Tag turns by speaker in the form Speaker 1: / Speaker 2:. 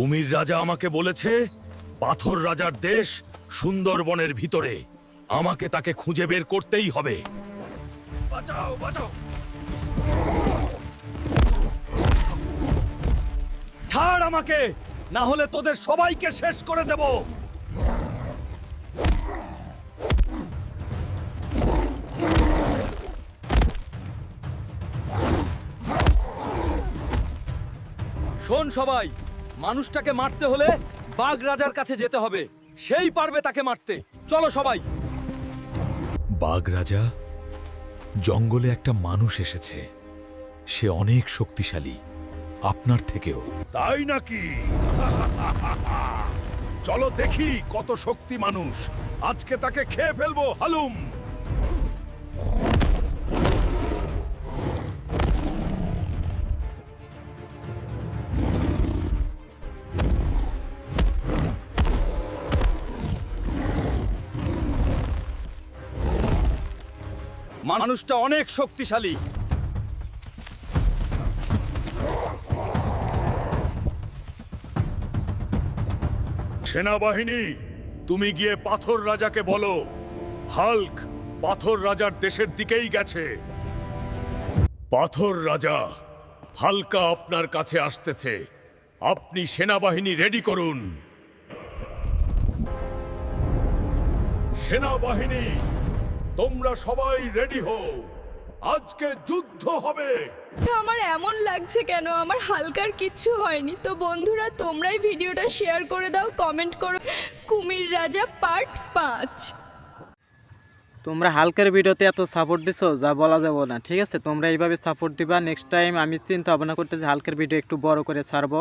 Speaker 1: কুমির রাজা আমাকে বলেছে, পাথর রাজার দেশ সুন্দরবনের ভিতরে। আমাকে তাকে খুঁজে বের করতেই হবে। ছাড় আমাকে, না হলে তোদের সবাইকে শেষ করে দেব।
Speaker 2: শোন সবাই মানুষটাকে মারতে হলে বাঘ রাজার কাছে যেতে হবে। সেই পারবে তাকে মারতে। চলো সবাই।
Speaker 1: বাঘ রাজা জঙ্গলে একটা মানুষ এসেছে। সে অনেক শক্তিশালী। আপনার থেকেও। তাই নাকি? চলো দেখি কত শক্তি মানুষ। আজকে তাকে খেয়ে ফেলব হালুম।
Speaker 2: মানুষটা অনেক শক্তিশালী।
Speaker 1: সেনাবাহিনী, তুমি গিয়ে পাথর রাজাকে বলো। হাল্ক পাথর রাজার দেশের দিকেই গেছে। পাথর রাজা, হালকা আপনার কাছে আসতেছে। আপনি সেনাবাহিনী রেডি করুন। সেনাবাহিনী তোমরা সবাই রেডি হও। আজকে যুদ্ধ হবে।
Speaker 3: আমার এমন লাগছে কেন? আমার হালকার কিচ্ছু হয়নি। তো বন্ধুরা তোমরাই ভিডিওটা শেয়ার করে দাও কমেন্ট করো। কুমির রাজা পার্ট পাঁচ।
Speaker 4: তোমরা হালকার ভিডিওতে এত সাপোর্ট দিছো যা বলা যাবে না ঠিক আছে? তোমরা এইভাবে সাপোর্ট দিবা। নেক্সট টাইম আমি চিন্তা ভাবনা করতেছি হালকার ভিডিও একটু বড় করে ছাড়বো।